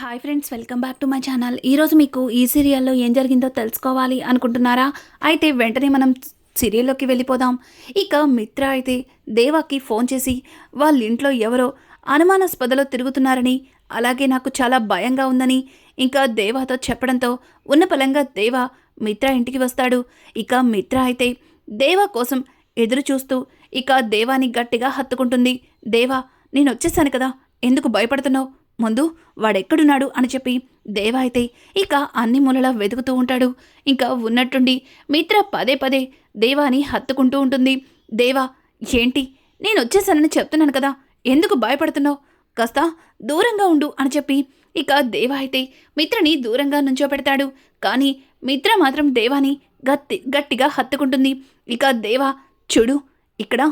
Hi friends welcome back to my channel. ఈరోజు మీకు ఈ సీరియల్లో ఏం జరిగిందో తెలుసుకోవాలి అనుకుంటున్నారా? అయితే వెంటనే మనం సీరియల్లోకి వెళ్ళిపోదాం. ఇక మిత్ర అయితే దేవాకి ఫోన్ చేసి వాళ్ళ ఇంట్లో ఎవరో అనుమానాస్పదలో తిరుగుతున్నారని అలాగే నాకు చాలా భయంగా ఉందని ఇంకా దేవాతో చెప్పడంతో ఉన్న పలంగా దేవ మిత్ర ఇంటికి వస్తాడు. ఇక మిత్ర అయితే దేవా కోసం ఎదురు చూస్తూ ఇక దేవాని గట్టిగా హత్తుకుంటుంది. దేవా నేను వచ్చేసాను కదా. ఎందుకు భయపడుతున్నావు? ముందు వాడెక్కడున్నాడు అని చెప్పి దేవ అయితే ఇక అన్ని మూలలా వెతుకుతూ ఉంటాడు. ఇంకా ఉన్నట్టుండి మిత్ర పదే పదే దేవాని హత్తుకుంటూ ఉంటుంది. దేవా ఏంటి? నేను వచ్చేసానని చెప్తున్నాను కదా. ఎందుకు భయపడుతున్నావు? కాస్త దూరంగా ఉండు అని చెప్పి ఇక దేవ అయితే మిత్రని దూరంగా నుంచోపెడతాడు. కానీ మిత్ర మాత్రం దేవాని గట్టి గట్టిగా హత్తుకుంటుంది. ఇక దేవా చూడు ఇక్కడ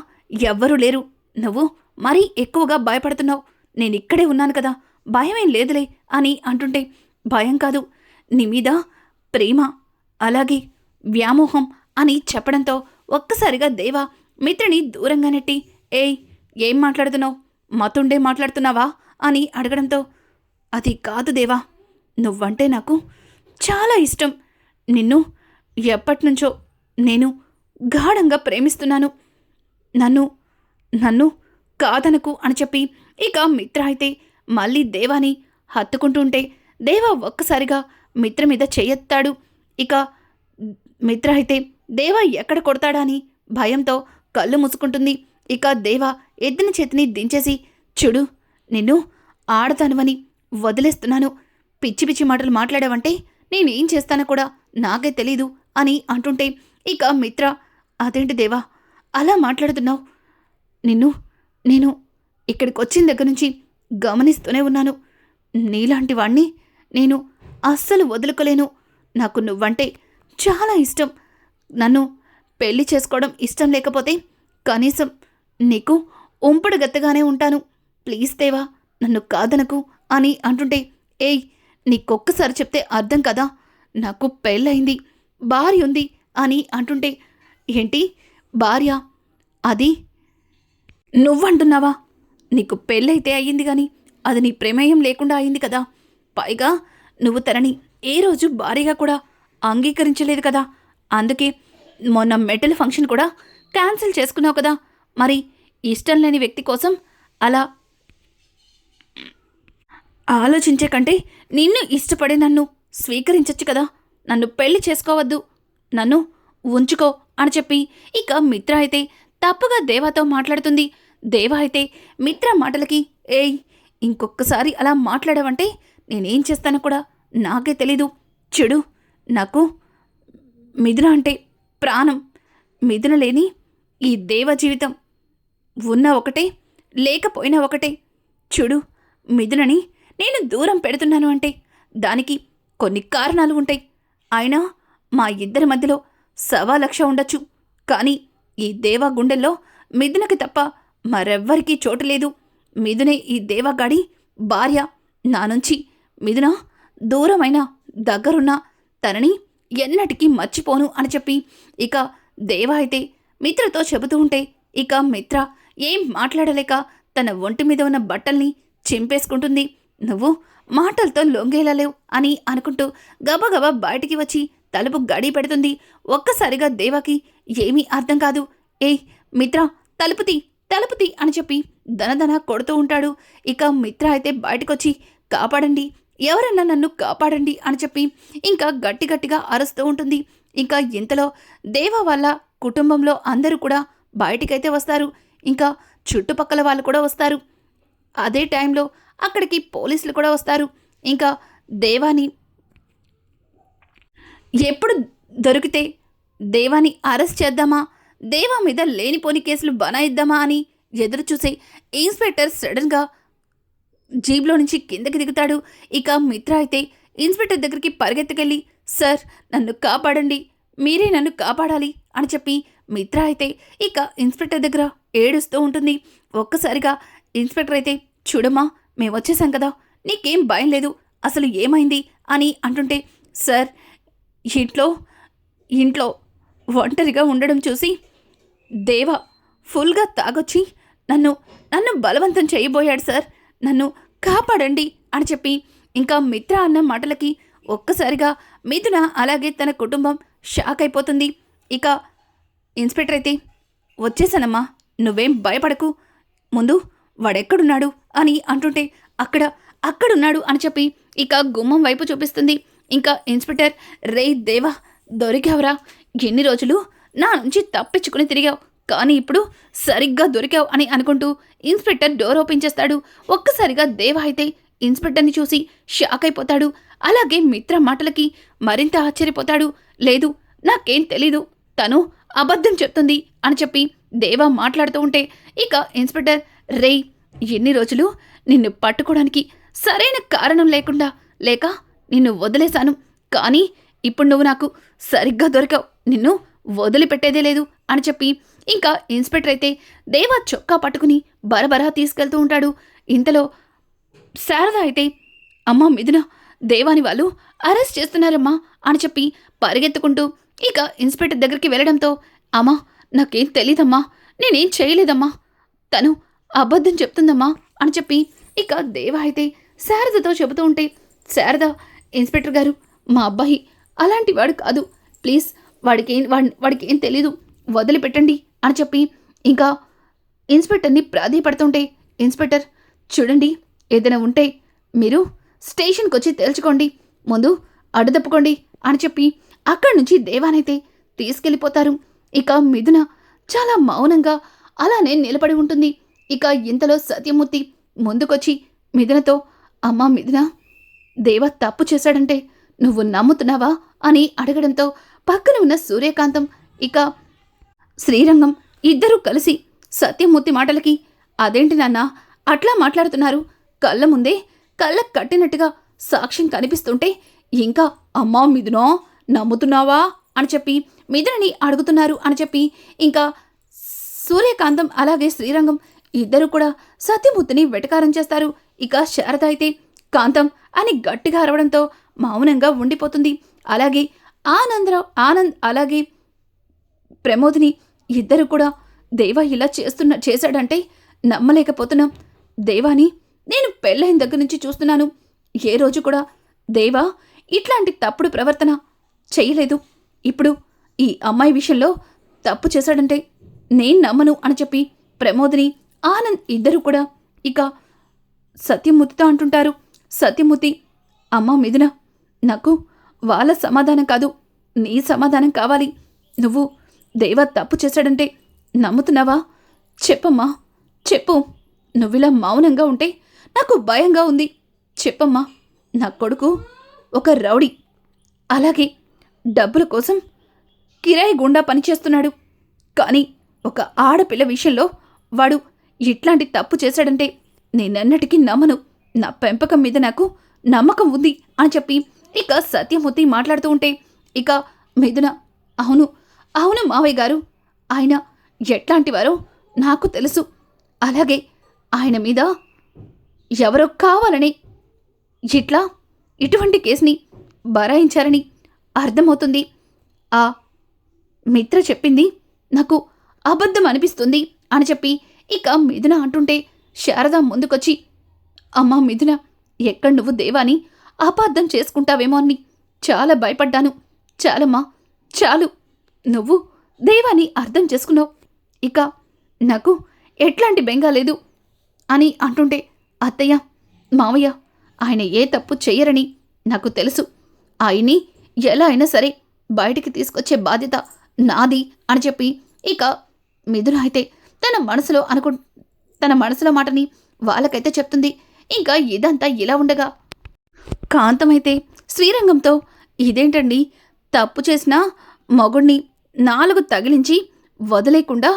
ఎవ్వరూ లేరు. నువ్వు మరీ ఎక్కువగా భయపడుతున్నావు. నేను ఇక్కడే ఉన్నాను కదా. భయమేం లేదులే అని అంటుంటే భయం కాదు. నీ మీద ప్రేమ అలాగే వ్యామోహం అని చెప్పడంతో ఒక్కసారిగా దేవా మిత్రుని దూరంగా నెట్టి ఏయ్ ఏం మాట్లాడుతున్నావు? మతుండే మాట్లాడుతున్నావా? అని అడగడంతో అది కాదు దేవా నువ్వంటే నాకు చాలా ఇష్టం. నిన్ను ఎప్పటినుంచో నేను గాఢంగా ప్రేమిస్తున్నాను. నన్ను నన్ను కాదనకు అని చెప్పి ఇక మిత్ర అయితే మళ్ళీ దేవాని హత్తుకుంటుంటే దేవా ఒక్కసారిగా మిత్ర మీద చేయెత్తాడు. ఇక మిత్ర అయితే దేవా ఎక్కడ కొడతాడా? అని భయంతో కళ్ళు మూసుకుంటుంది. ఇక దేవా ఎద్దిన చేతిని దించేసి చూడు నిన్ను ఆడతానువని వదిలేస్తున్నాను. పిచ్చి పిచ్చి మాటలు మాట్లాడావంటే నేనేం చేస్తానో కూడా నాకే తెలీదు అని అంటుంటే ఇక మిత్ర అదేంటి దేవా అలా మాట్లాడుతున్నావు? నిన్ను నేను ఇక్కడికి వచ్చిన దగ్గర నుంచి గమనిస్తూనే ఉన్నాను. నీలాంటి వాణ్ణి నేను అస్సలు వదులుకోలేను. నాకు నువ్వంటే చాలా ఇష్టం. నన్ను పెళ్ళి చేసుకోవడం ఇష్టం లేకపోతే కనీసం నీకు ఉంపుడు గత్తగానే ఉంటాను. ప్లీజ్ దేవా నన్ను కాదనకు అని అంటుంటే ఏయ్ నీకొక్కసారి చెప్తే అర్థం కదా? నాకు పెళ్ళయింది భార్య ఉంది అని అంటుంటే ఏంటి భార్య? అది నువ్వంటున్నావా? నీకు పెళ్ళైతే అయ్యింది కానీ అది నీ ప్రమేయం లేకుండా అయింది కదా. పైగా నువ్వు తనని ఏ రోజు భారీగా కూడా అంగీకరించలేదు కదా. అందుకే మొన్న మెటల్ ఫంక్షన్ కూడా క్యాన్సిల్ చేసుకున్నావు కదా. మరి ఇష్టం లేని వ్యక్తి కోసం అలా ఆలోచించే కంటే నిన్ను ఇష్టపడే నన్ను స్వీకరించచ్చు కదా. నన్ను పెళ్ళి చేసుకోవద్దు. నన్ను ఉంచుకో అని చెప్పి ఇక మిత్ర అయితే తప్పుగా దేవాతో మాట్లాడుతుంది. దేవ అయితే మిత్ర మాటలకి ఏయ్ ఇంకొకసారి అలా మాట్లాడావంటే నేనేం చేస్తానో కూడా నాకే తెలీదు. చెడు నాకు మిథున అంటే ప్రాణం. మిథున లేని ఈ దేవ జీవితం ఉన్న ఒకటే లేకపోయినా ఒకటే. చూడు మిథునని నేను దూరం పెడుతున్నాను అంటే దానికి కొన్ని కారణాలు ఉంటాయి. అయినా మా ఇద్దరి మధ్యలో సవా లక్ష ఉండొచ్చు. కానీ ఈ దేవా గుండెల్లో మిథునకి తప్ప మరెవ్వరికీ చోటు లేదు. మిథునే ఈ దేవగాడి భార్య. నా నుంచి మిథున దూరమైన దగ్గరున్న తనని ఎన్నటికీ మర్చిపోను అని చెప్పి ఇక దేవ అయితే మిత్రతో చెబుతూ ఉంటే ఇక మిత్ర ఏం మాట్లాడలేక తన ఒంటి మీద ఉన్న బట్టల్ని చింపేసుకుంటుంది. నువ్వు మాటలతో లొంగేలా లేవు అని అనుకుంటూ గబగబా బయటికి వచ్చి తలుపు గడి పెడుతుంది. ఒక్కసారిగా దేవాకి ఏమీ అర్థం కాదు. ఏయ్ మిత్ర తలుపుతి తలుపుతి అని చెప్పి దనదన కొడుతూ ఉంటాడు. ఇక మిత్ర అయితే బయటకొచ్చి కాపాడండి ఎవరన్నా నన్ను కాపాడండి అని చెప్పి ఇంకా గట్టి గట్టిగా అరుస్తూ ఉంటుంది. ఇంకా ఇంతలో దేవ వాళ్ళ కుటుంబంలో అందరూ కూడా బయటికైతే వస్తారు. ఇంకా చుట్టుపక్కల వాళ్ళు కూడా వస్తారు. అదే టైంలో అక్కడికి పోలీసులు కూడా వస్తారు. ఇంకా దేవాని ఎప్పుడు దొరికితే దేవాని అరెస్ట్ చేద్దామా? దేవా మీద లేనిపోని కేసులు బనాయిద్దామా అని ఎదురు చూసి ఇన్స్పెక్టర్ సడన్గా జీబ్లో నుంచి కిందకి దిగుతాడు. ఇక మిత్ర అయితే ఇన్స్పెక్టర్ దగ్గరికి పరిగెత్తుకెళ్ళి సార్ నన్ను కాపాడండి. మీరే నన్ను కాపాడాలి అని చెప్పి మిత్ర అయితే ఇక ఇన్స్పెక్టర్ దగ్గర ఏడుస్తూ ఉంటుంది. ఒక్కసారిగా ఇన్స్పెక్టర్ అయితే చూడమ్మా మేము వచ్చేసాం కదా. నీకేం భయం లేదు. అసలు ఏమైంది? అని అంటుంటే సార్ ఇంట్లో ఇంట్లో ఒంటరిగా ఉండడం చూసి దేవ ఫుల్గా తాగొచ్చి నన్ను నన్ను బలవంతం చేయబోయాడు సార్. నన్ను కాపాడండి అని చెప్పి ఇంకా మిత్ర అన్న మాటలకి ఒక్కసారిగా మిథున అలాగే తన కుటుంబం షాక్ అయిపోతుంది. ఇక ఇన్స్పెక్టర్ అయితే వచ్చేసానమ్మా నువ్వేం భయపడకు. ముందు వాడెక్కడున్నాడు? అని అంటుంటే అక్కడ అక్కడున్నాడు అని చెప్పి ఇక గుమ్మం వైపు చూపిస్తుంది. ఇంకా ఇన్స్పెక్టర్ రే దేవా దొరికావురా. ఎన్ని రోజులు నా నుంచి తప్పించుకుని తిరిగావు. కానీ ఇప్పుడు సరిగ్గా దొరికావు అని అనుకుంటూ ఇన్స్పెక్టర్ డోర్ ఓపెన్ చేస్తాడు. ఒక్కసారిగా దేవా అయితే ఇన్స్పెక్టర్ని చూసి షాక్ అయిపోతాడు. అలాగే మిత్ర మాటలకి మరింత ఆశ్చర్యపోతాడు. లేదు నాకేం తెలీదు. తను అబద్ధం చెప్తుంది అని చెప్పి దేవా మాట్లాడుతూ ఉంటే ఇక ఇన్స్పెక్టర్ రే ఎన్ని రోజులు నిన్ను పట్టుకోవడానికి సరైన కారణం లేకుండా లేక నిన్ను వదిలేశాను. కానీ ఇప్పుడు నువ్వు నాకు సరిగ్గా దొరికావు. నిన్ను వదిలిపెట్టేదే లేదు అని చెప్పి ఇంకా ఇన్స్పెక్టర్ అయితే దేవా చొక్కా పట్టుకుని బరబరా తీసుకెళ్తూ ఉంటాడు. ఇంతలో శారద అయితే అమ్మా మిథున దేవాని వాళ్ళు అరెస్ట్ చేస్తున్నారమ్మా అని చెప్పి పరిగెత్తుకుంటూ ఇక ఇన్స్పెక్టర్ దగ్గరికి వెళ్ళడంతో అమ్మా నాకేం తెలీదమ్మా నేనేం చేయలేదమ్మా తను అబద్ధం చెప్తుందమ్మా అని చెప్పి ఇక దేవ అయితే శారదతో చెబుతూ ఉంటే శారద ఇన్స్పెక్టర్ గారు మా అబ్బాయి అలాంటి వాడు కాదు ప్లీజ్ వాడికి ఏం వాడికి ఏం తెలీదు. వదిలిపెట్టండి అని చెప్పి ఇంకా ఇన్స్పెక్టర్ని ప్రాధేయపడుతుంటే ఇన్స్పెక్టర్ చూడండి ఏదైనా ఉంటే మీరు స్టేషన్కి వచ్చి తేల్చుకోండి. ముందు అడ్డుదప్పుకోండి అని చెప్పి అక్కడి నుంచి దేవానైతే తీసుకెళ్ళిపోతారు. ఇక మిథున చాలా మౌనంగా అలానే నిలబడి ఉంటుంది. ఇక ఇంతలో సత్యమూర్తి ముందుకొచ్చి మిథునతో అమ్మా మిథున దేవ తప్పు చేశాడంటే నువ్వు నమ్ముతున్నావా? అని అడగడంతో పక్కన ఉన్న సూర్యకాంతం ఇక శ్రీరంగం ఇద్దరూ కలిసి సత్యమూర్తి మాటలకి అదేంటి నాన్న అట్లా మాట్లాడుతున్నారు? కళ్ళ ముందే కళ్ళ కట్టినట్టుగా సాక్ష్యం కనిపిస్తుంటే ఇంకా అమ్మా మిథునో నమ్ముతున్నావా? అని చెప్పి మిథునని అడుగుతున్నారు అని చెప్పి ఇంకా సూర్యకాంతం అలాగే శ్రీరంగం ఇద్దరు కూడా సత్యమూర్తిని వెటకారం చేస్తారు. ఇక శారద అయితే కాంతం అని గట్టిగా అరవడంతో మౌనంగా ఉండిపోతుంది. అలాగే ఆనందరావు ఆనంద్ అలాగే ప్రమోదిని ఇద్దరు కూడా దేవా ఇలా చేస్తున్న చేశాడంటే నమ్మలేకపోతున్నాం. దేవాని నేను పెళ్ళైన దగ్గర నుంచి చూస్తున్నాను. ఏ రోజు కూడా దేవా ఇట్లాంటి తప్పుడు ప్రవర్తన చేయలేదు. ఇప్పుడు ఈ అమ్మాయి విషయంలో తప్పు చేశాడంటే నేను నమ్మను అని చెప్పి ప్రమోదిని ఆనంద్ ఇద్దరు కూడా ఇక సత్యమూర్తితో అంటుంటారు. సత్యమూర్తి అమ్మ మిథున నాకు వాళ్ళ సమాధానం కాదు. నీ సమాధానం కావాలి. నువ్వు దేవ తప్పు చేశాడంటే నమ్ముతున్నావా? చెప్పమ్మా. చెప్పు. నువ్విలా మౌనంగా ఉంటే నాకు భయంగా ఉంది. చెప్పమ్మా. నా కొడుకు ఒక రౌడీ. అలాగే డబ్బుల కోసం కిరాయి గుండా పనిచేస్తున్నాడు కానీ ఒక ఆడపిల్ల విషయంలో వాడు ఇట్లాంటి తప్పు చేశాడంటే నేనన్నటికీ నమ్మను. నా పెంపకం మీద నాకు నమ్మకం ఉంది అని చెప్పి ఇక సత్యమూర్తి మాట్లాడుతూ ఉంటే ఇక మిథున అవును అవును మావయ్య గారు ఆయన ఎట్లాంటివారో నాకు తెలుసు. అలాగే ఆయన మీద ఎవరో కావాలని ఇట్లా ఇటువంటి కేసుని బరాయించారని అర్థమవుతుంది. ఆ మిత్ర చెప్పింది నాకు అబద్ధం అనిపిస్తుంది అని చెప్పి ఇక మిథున అంటుంటే శారద ముందుకొచ్చి అమ్మా మిథున ఎక్కడ నువ్వు దేవాని అపార్థం చేసుకుంటావేమో అని చాలా భయపడ్డాను. చాలమ్మా చాలు. నువ్వు దేవాని అర్థం చేసుకున్నావు. ఇక నాకు ఎట్లాంటి బెంగా లేదు అని అంటుంటే అత్తయ్య మావయ్య ఆయన ఏ తప్పు చెయ్యరని నాకు తెలుసు. ఆయన్ని ఎలా అయినా సరే బయటికి తీసుకొచ్చే బాధ్యత నాది అని చెప్పి ఇక మిథున అయితే తన మనసులో అనుకు తన మనసులో మాటని వాళ్ళకైతే చెప్తుంది. ఇంకా ఇదంతా ఇలా ఉండగా కాంతమైతే శ్రీరంగంతో ఇదేంటండి? తప్పు చేసిన మగుణ్ణి నాలుగు తగిలించి వదిలేకుండా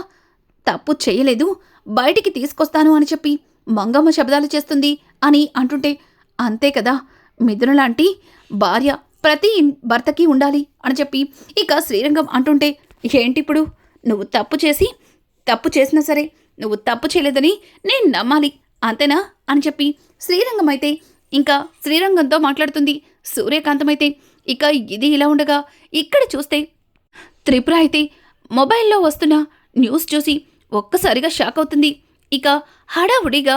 తప్పు చేయలేదు. బయటికి తీసుకొస్తాను అని చెప్పి మంగమ్మ శబ్దాలు చేస్తుంది అని అంటుంటే అంతే కదా? మిథున లాంటి భార్య ప్రతి భర్తకి ఉండాలి అని చెప్పి ఇక శ్రీరంగం అంటుంటే ఏంటిప్పుడు? నువ్వు తప్పు చేసి తప్పు చేసినా సరే నువ్వు తప్పు చేయలేదని నేను నమ్మాలి. అంతేనా? అని చెప్పి శ్రీరంగం అయితే ఇంకా శ్రీరంగంతో మాట్లాడుతుంది సూర్యకాంతం అయితే ఇక ఇది ఇలా ఉండగా ఇక్కడ చూస్తే త్రిపుర అయితే మొబైల్లో వస్తున్న న్యూస్ చూసి ఒక్కసారిగా షాక్ అవుతుంది. ఇక హడావుడిగా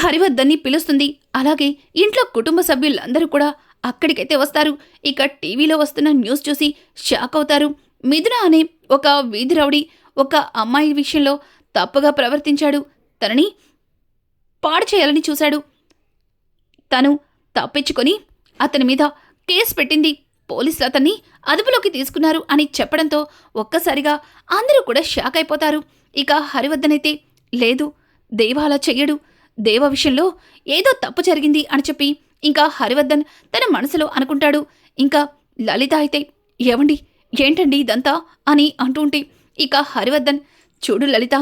హరివర్ధన్ని పిలుస్తుంది. అలాగే ఇంట్లో కుటుంబ సభ్యులందరూ కూడా అక్కడికైతే వస్తారు. ఇక టీవీలో వస్తున్న న్యూస్ చూసి షాక్ అవుతారు. మిథున అనే ఒక వీధి రౌడీ ఒక అమ్మాయి విషయంలో తప్పుగా ప్రవర్తించాడు. తనని పాడు చేయాలని చూశాడు. తను తప్పించుకొని అతని మీద కేసు పెట్టింది. పోలీసులు అతన్ని అదుపులోకి తీసుకున్నారు అని చెప్పడంతో ఒక్కసారిగా అందరూ కూడా షాక్ అయిపోతారు. ఇక హరివర్ధనైతే లేదు దేవ అలా చెయ్యడు. దేవ విషయంలో ఏదో తప్పు జరిగింది అని చెప్పి ఇంకా హరివర్ధన్ తన మనసులో అనుకుంటాడు. ఇంకా లలిత అయితే ఏమండి ఏంటండి ఇదంతా అని అంటుంటే ఇక హరివర్ధన్ చూడు లలిత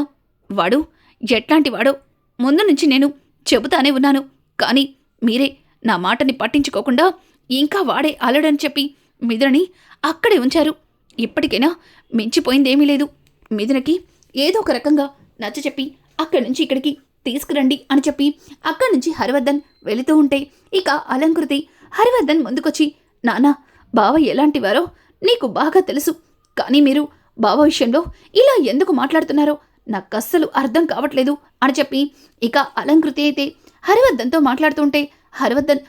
వాడు ఎట్లాంటి వాడో ముందు నుంచి నేను చెబుతానే ఉన్నాను. కానీ మీరే నా మాటని పట్టించుకోకుండా ఇంకా వాడే అలడని చెప్పి మిథునని అక్కడే ఉంచారు. ఇప్పటికైనా మించిపోయిందేమీ లేదు. మిథునకి ఏదో ఒక రకంగా నచ్చ చెప్పి అక్కడి నుంచి ఇక్కడికి తీసుకురండి అని చెప్పి అక్కడి నుంచి హరివర్ధన్ వెళుతూ ఉంటే ఇక అలంకృతి హరివర్ధన్ ముందుకొచ్చి నానా బావ ఎలాంటివారో నీకు బాగా తెలుసు. కానీ మీరు బావ విషయంలో ఇలా ఎందుకు మాట్లాడుతున్నారో నాకు అస్సలు అర్థం కావట్లేదు అని చెప్పి ఇక అలంకృతి అయితే హరివర్ధన్తో మాట్లాడుతుంటే హరివర్ధన్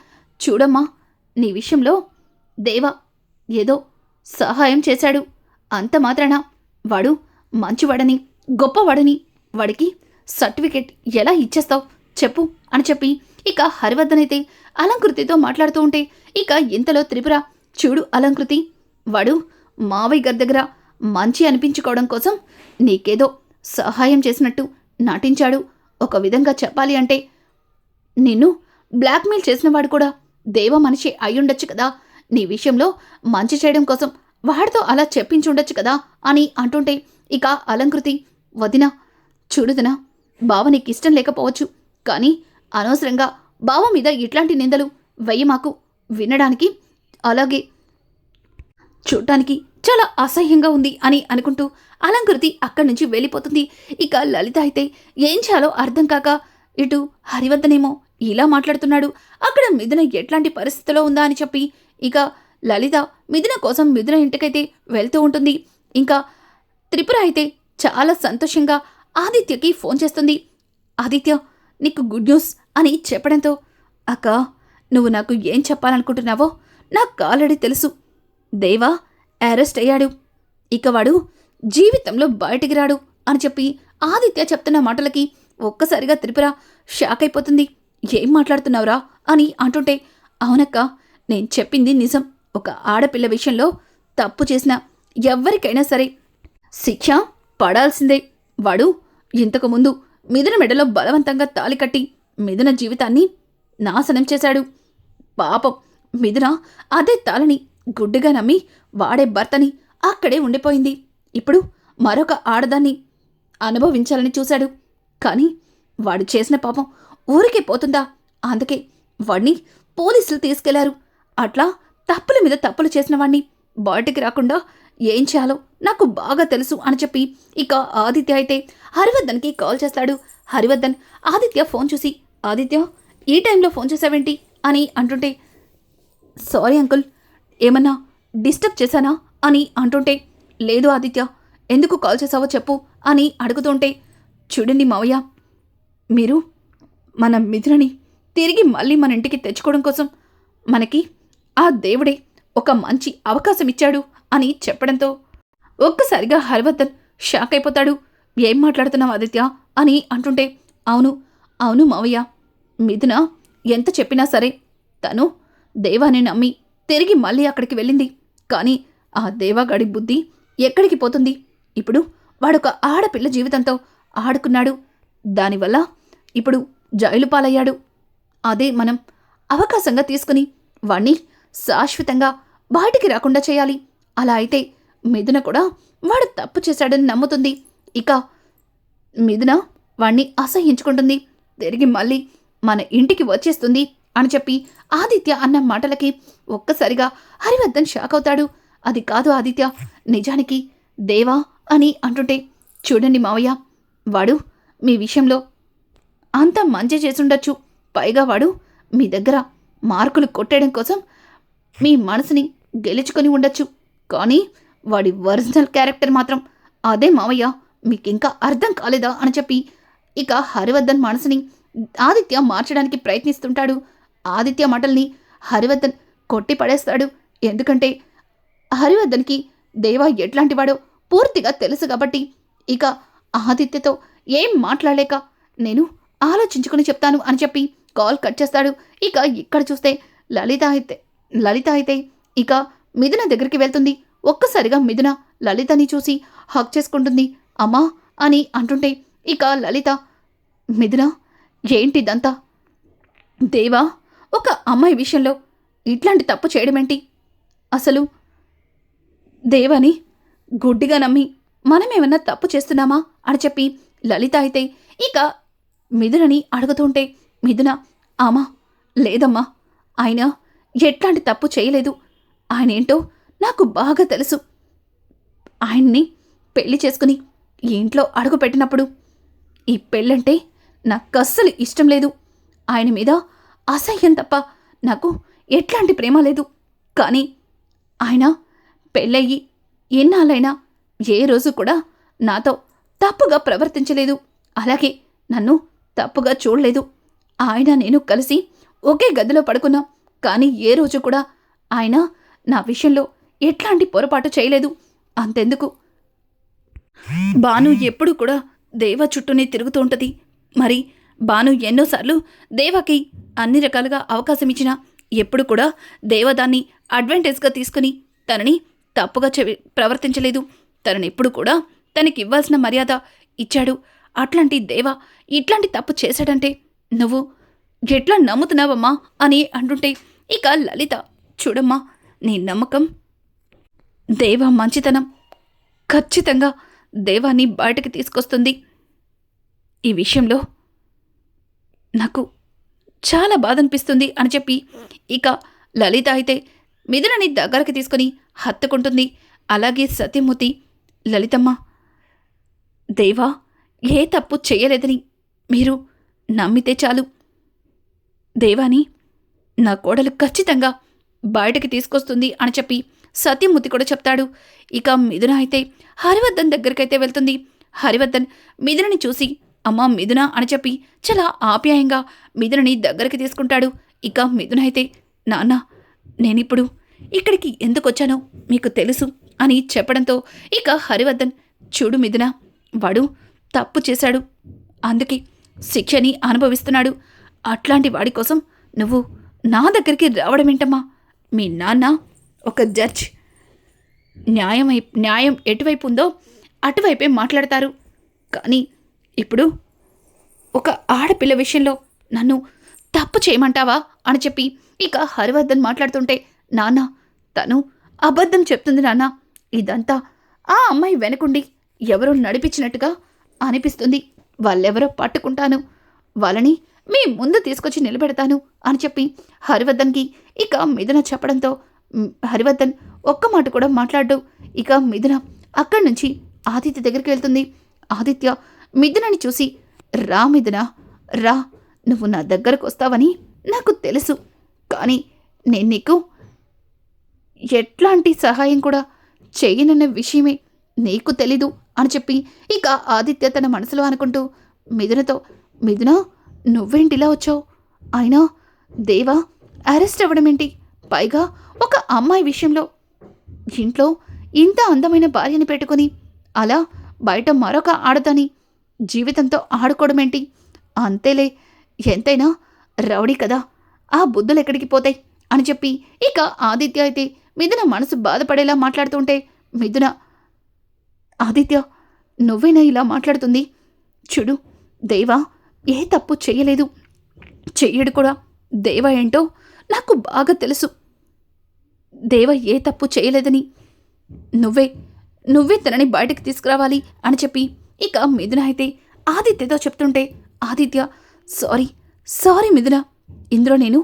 చూడమ్మా నీ విషయంలో దేవ ఏదో సహాయం చేశాడు. అంత మాత్రాన వాడు మంచివాడని గొప్పవాడని వాడికి సర్టిఫికెట్ ఎలా ఇచ్చేస్తావు చెప్పు అని చెప్పి ఇక హరివర్ధన్ అయితే అలంకృతితో మాట్లాడుతూ ఉంటే ఇక ఇంతలో త్రిపుర చూడు అలంకృతి వాడు మావయ్య గారి దగ్గర మంచి అనిపించుకోవడం కోసం నీకేదో సహాయం చేసినట్టు నటించాడు. ఒక విధంగా చెప్పాలి అంటే నిన్ను బ్లాక్మెయిల్ చేసినవాడు కూడా దేవ మనిషి అయ్యుండొచ్చు కదా. నీ విషయంలో మంచి చేయడం కోసం వాడితో అలా చెప్పించుండొచ్చు కదా అని అంటుంటే ఇక అలంకృతి వదిన చూడుదినా బావ నీకు ఇష్టం లేకపోవచ్చు. కానీ అనవసరంగా బావ మీద ఇట్లాంటి నిందలు వెయ్యి మాకు వినడానికి అలాగే చూడటానికి చాలా అసహ్యంగా ఉంది అని అనుకుంటూ అలంకృతి అక్కడి నుంచి వెళ్ళిపోతుంది. ఇక లలిత అయితే ఏం చేయాలో అర్థం కాక ఇటు హరివర్ధనేమో ఇలా మాట్లాడుతున్నాడు. అక్కడ మిథున ఎట్లాంటి పరిస్థితిలో ఉందా అని చెప్పి ఇక లలిత మిథున కోసం మిథున ఇంటికైతే వెళ్తూ ఉంటుంది. ఇంకా త్రిపుర అయితే చాలా సంతోషంగా ఆదిత్యకి ఫోన్ చేస్తుంది. ఆదిత్య నీకు గుడ్ న్యూస్ అని చెప్పడంతో అక్క నువ్వు నాకు ఏం చెప్పాలనుకుంటున్నావో నాకు ఆల్రెడీ తెలుసు. దేవా అరెస్ట్ అయ్యాడు. ఇక వాడు జీవితంలో బయటికి రాడు అని చెప్పి ఆదిత్య చెప్తున్న మాటలకి ఒక్కసారిగా త్రిపుర షాక్ అయిపోతుంది. ఏం మాట్లాడుతున్నావురా అని అంటుంటే అవునక్క నేను చెప్పింది నిజం. ఒక ఆడపిల్ల విషయంలో తప్పు చేసిన ఎవ్వరికైనా సరే శిక్ష పడాల్సిందే. వాడు ఇంతకు ముందు మిథున మెడలో బలవంతంగా తాలి కట్టి మిథున జీవితాన్ని నాశనం చేశాడు. పాపం మిథున అదే తాళని గుడ్డుగా నమ్మి వాడే భర్తని అక్కడే ఉండిపోయింది. ఇప్పుడు మరొక ఆడదాన్ని అనుభవించాలని చూశాడు. కానీ వాడు చేసిన పాపం ఊరికే పోతుందా? అందుకే వాడిని పోలీసులు తీసుకెళ్ళారు. అట్లా తప్పుల మీద తప్పులు చేసిన వాణ్ణి బయటికి రాకుండా ఏం చేయాలో నాకు బాగా తెలుసు అని చెప్పి ఇక ఆదిత్య అయితే హరివర్ధన్కి కాల్ చేస్తాడు. హరివర్ధన్ ఆదిత్య ఫోన్ చూసి ఆదిత్య ఈ టైంలో ఫోన్ చేసావేంటి? అని అంటుంటే సారీ అంకుల్ ఏమన్నా డిస్టర్బ్ చేశానా అని అంటుంటే లేదు ఆదిత్య ఎందుకు కాల్ చేసావో చెప్పు అని అడుగుతుంటే చూడండి మావయ్య మీరు మన మిథునని తిరిగి మళ్ళీ మన ఇంటికి తెచ్చుకోవడం కోసం మనకి ఆ దేవుడే ఒక మంచి అవకాశం ఇచ్చాడు అని చెప్పడంతో ఒక్కసారిగా హరివర్ధన్ షాక్ అయిపోతాడు. ఏం మాట్లాడుతున్నావు ఆదిత్య? అని అంటుంటే అవును అవును మావయ్య మిథున ఎంత చెప్పినా సరే తను దేవాని నమ్మి తిరిగి మళ్ళీ అక్కడికి వెళ్ళింది. కానీ ఆ దేవాగాడి బుద్ధి ఎక్కడికి పోతుంది? ఇప్పుడు వాడొక ఆడపిల్ల జీవితంతో ఆడుకున్నాడు. దానివల్ల ఇప్పుడు జైలు పాలయ్యాడు. అదే మనం అవకాశంగా తీసుకుని వాణ్ణి శాశ్వతంగా బయటికి రాకుండా చేయాలి. అలా అయితే మిథున కూడా వాడు తప్పు చేశాడని నమ్ముతుంది. ఇక మిథున వాణ్ణి అసహించుకుంటుంది. తిరిగి మళ్ళీ మన ఇంటికి వచ్చేస్తుంది అని చెప్పి ఆదిత్య అన్న మాటలకి ఒక్కసారిగా హరివర్ధన్ షాక్ అవుతాడు. అది కాదు ఆదిత్య నిజానికి దేవా అని అంటుంటే చూడండి మావయ్య వాడు మీ విషయంలో అంత మంచి చేసుండొచ్చు. పైగా వాడు మీ దగ్గర మార్కులు కొట్టేయడం కోసం మీ మనసుని గెలుచుకొని ఉండొచ్చు. కానీ వాడి ఒరిజినల్ క్యారెక్టర్ మాత్రం అదే మావయ్య మీకింకా అర్థం కాలేదా అని చెప్పి ఇక హరివర్ధన్ మనసుని ఆదిత్య మార్చడానికి ప్రయత్నిస్తుంటాడు. ఆదిత్య మాటల్ని హరివర్ధన్ కొట్టి పడేస్తాడు ఎందుకంటే హరివర్ధన్కి దేవా ఎట్లాంటివాడో పూర్తిగా తెలుసు కాబట్టి ఇక ఆదిత్యతో ఏం మాట్లాడలేక నేను ఆలోచించుకుని చెప్తాను అని చెప్పి కాల్ కట్ చేస్తాడు. ఇక ఇక్కడ చూస్తే లలిత అయితే లలిత అయితే ఇక మిథున దగ్గరికి వెళ్తుంది. ఒక్కసారిగా మిథున లలితని చూసి హక్ చేసుకుంటుంది. అమ్మా అని అంటుంటే ఇక లలిత మిథున ఏంటిదంతా? దేవా ఒక అమ్మాయి విషయంలో ఇట్లాంటి తప్పు చేయడమేంటి? అసలు దేవని గుడ్డిగా నమ్మి మనమేమన్నా తప్పు చేస్తున్నామా? అని చెప్పి లలిత అయితే ఇక మిథునని అడుగుతుంటే మిథున ఆమా లేదమ్మా. ఆయన ఎట్లాంటి తప్పు చేయలేదు. ఆయన ఏంటో నాకు బాగా తెలుసు. ఆయన్ని పెళ్ళి చేసుకుని ఇంట్లో అడుగు పెట్టినప్పుడు ఈ పెళ్ళంటే నాకు అస్సలు ఇష్టం లేదు. ఆయన మీద అసహ్యం తప్ప నాకు ఎట్లాంటి ప్రేమ లేదు. కానీ ఆయన పెళ్ళయ్యి ఎన్నాళ్ళైనా ఏ రోజు కూడా నాతో తప్పుగా ప్రవర్తించలేదు. అలాగే నన్ను తప్పుగా చూడలేదు. ఆయన నేను కలిసి ఒకే గదిలో పడుకున్నాం. కానీ ఏ రోజు కూడా ఆయన నా విషయంలో ఎట్లాంటి పొరపాటు చేయలేదు. అంతెందుకు? బాను ఎప్పుడు కూడా దేవ చుట్టూనే తిరుగుతూ ఉంటుంది. మరి బాను ఎన్నోసార్లు దేవకి అన్ని రకాలుగా అవకాశం ఇచ్చినా ఎప్పుడు కూడా దేవదాన్ని అడ్వాంటేజ్గా తీసుకుని తనని తప్పుగా చెవి ప్రవర్తించలేదు. తనని ఎప్పుడు కూడా తనకి ఇవ్వాల్సిన మర్యాద ఇచ్చాడు. అట్లాంటి దేవ ఇట్లాంటి తప్పు చేశాడంటే నువ్వు ఎట్లా నమ్ముతున్నావమ్మా అని అంటుంటే ఇక లలిత చూడమ్మా నీ నమ్మకం దేవ మంచితనం. ఖచ్చితంగా దేవాన్ని బయటకు తీసుకొస్తుంది. ఈ విషయంలో నాకు చాలా బాధ అనిపిస్తుంది అని చెప్పి ఇక లలిత అయితే మిథునని దగ్గరకి తీసుకుని హత్తుకుంటుంది. అలాగే సత్యమూర్తి లలితమ్మ దేవా ఏ తప్పు చేయలేదని మీరు నమ్మితే చాలు. దేవాని నా కోడలు ఖచ్చితంగా బయటకి తీసుకొస్తుంది అని చెప్పి సత్యమూర్తి కూడా చెప్తాడు. ఇక మిథున అయితే హరివర్ధన్ దగ్గరికైతే వెళ్తుంది. హరివర్ధన్ మిథునని చూసి అమ్మా మిథున అని చెప్పి చాలా ఆప్యాయంగా మిథునని దగ్గరికి తీసుకుంటాడు. ఇక మిథున అయితే నాన్న నేనిప్పుడు ఇక్కడికి ఎందుకు వచ్చానో మీకు తెలుసు అని చెప్పడంతో ఇక హరివర్ధన్ చూడు మిథున వాడు తప్పు చేశాడు. అందుకే శిక్షని అనుభవిస్తున్నాడు. అట్లాంటి వాడి కోసం నువ్వు నా దగ్గరికి రావడం ఏంటమ్మా? మీ నాన్న ఒక జడ్జ్. న్యాయం న్యాయం ఎటువైపు ఉందో అటువైపే మాట్లాడతారు. కానీ ఇప్పుడు ఒక ఆడపిల్ల విషయంలో నన్ను తప్పు చేయమంటావా అని చెప్పి ఇక హరివర్ధన్ మాట్లాడుతుంటే నాన్న తను అబద్ధం చెప్తుంది నాన్న. ఇదంతా ఆ అమ్మాయి వెనకుండి ఎవరో నడిపించినట్టుగా అనిపిస్తుంది. వాళ్ళెవరో పట్టుకుంటాను. వాళ్ళని మీ ముందు తీసుకొచ్చి నిలబెడతాను అని చెప్పి హరివర్ధన్కి ఇక మిథున చెప్పడంతో హరివర్ధన్ ఒక్క మాట కూడా మాట్లాడు ఇక మిథున అక్కడి నుంచి ఆదిత్య దగ్గరికి వెళ్తుంది. ఆదిత్య మిథునని చూసి రా మిథున రా నువ్వు నా దగ్గరకు వస్తావని నాకు తెలుసు. కానీ నేను నీకు ఎట్లాంటి సహాయం కూడా చేయనన్న విషయమే నీకు తెలీదు అని చెప్పి ఇక ఆదిత్య తన మనసులో అనుకుంటూ మిథునతో మిథున నువ్వేంటిలా వచ్చావు? అయినా దేవా అరెస్ట్ అవ్వడం ఏంటి? పైగా ఒక అమ్మాయి విషయంలో ఇంట్లో ఇంత అందమైన భార్యని పెట్టుకొని అలా బయట మరొక ఆడతాని జీవితంతో ఆడుకోవడమేంటి? అంతేలే ఎంతైనా రౌడీ కదా ఆ బుద్ధులు ఎక్కడికి పోతాయి? అని చెప్పి ఇక ఆదిత్య అయితే మిథున మనసు బాధపడేలా మాట్లాడుతుంటే మిథున ఆదిత్య నువ్వేనా ఇలా మాట్లాడుతుంది? చూడు దేవా ఏ తప్పు చేయలేదు చెయ్యడు కూడా. దేవ ఏంటో నాకు బాగా తెలుసు. దేవ ఏ తప్పు చేయలేదని నువ్వే నువ్వే తనని బయటకు తీసుకురావాలి అని చెప్పి ఇక మిథున అయితే ఆదిత్యతో చెప్తుంటే ఆదిత్య సారీ సారీ మిథున. ఇందులో నేను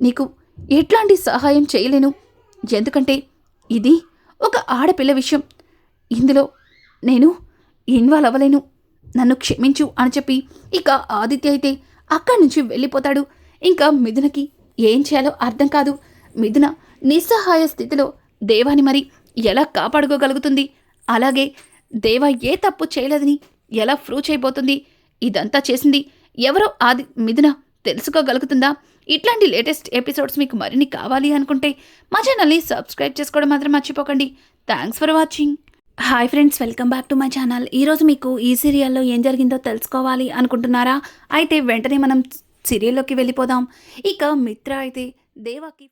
నీకు ఎట్లాంటి సహాయం చేయలేను. ఎందుకంటే ఇది ఒక ఆడపిల్ల విషయం. ఇందులో నేను ఇన్వాల్వ్ అవ్వలేను. నన్ను క్షమించు అని చెప్పి ఇక ఆదిత్య అయితే అక్కడి నుంచి వెళ్ళిపోతాడు. ఇంకా మిథునకి ఏం చేయాలో అర్థం కాదు. మిథున నిస్సహాయ స్థితిలో దేవాని మరి ఎలా కాపాడుకోగలుగుతుంది? అలాగే దేవ ఏ తప్పు చేయలేదని? ఎలా ప్రూవ్ చేయబోతుంది? ఇదంతా చేసింది ఎవరో ఆది మిథున. తెలుసుకోగలుగుతుందా? ఇట్లాంటి లేటెస్ట్ ఎపిసోడ్స్ మీకు మరిన్ని కావాలి అనుకుంటే మా ఛానల్ని సబ్స్క్రైబ్ చేసుకోవడం మాత్రం మర్చిపోకండి. Thanks for watching. Hi friends welcome back to my channel. ఈరోజు మీకు ఈ సీరియల్లో ఏం జరిగిందో తెలుసుకోవాలి అనుకుంటున్నారా? అయితే వెంటనే మనం సీరియల్లోకి వెళ్ళిపోదాం. ఇక మిత్ర అయితే దేవాకి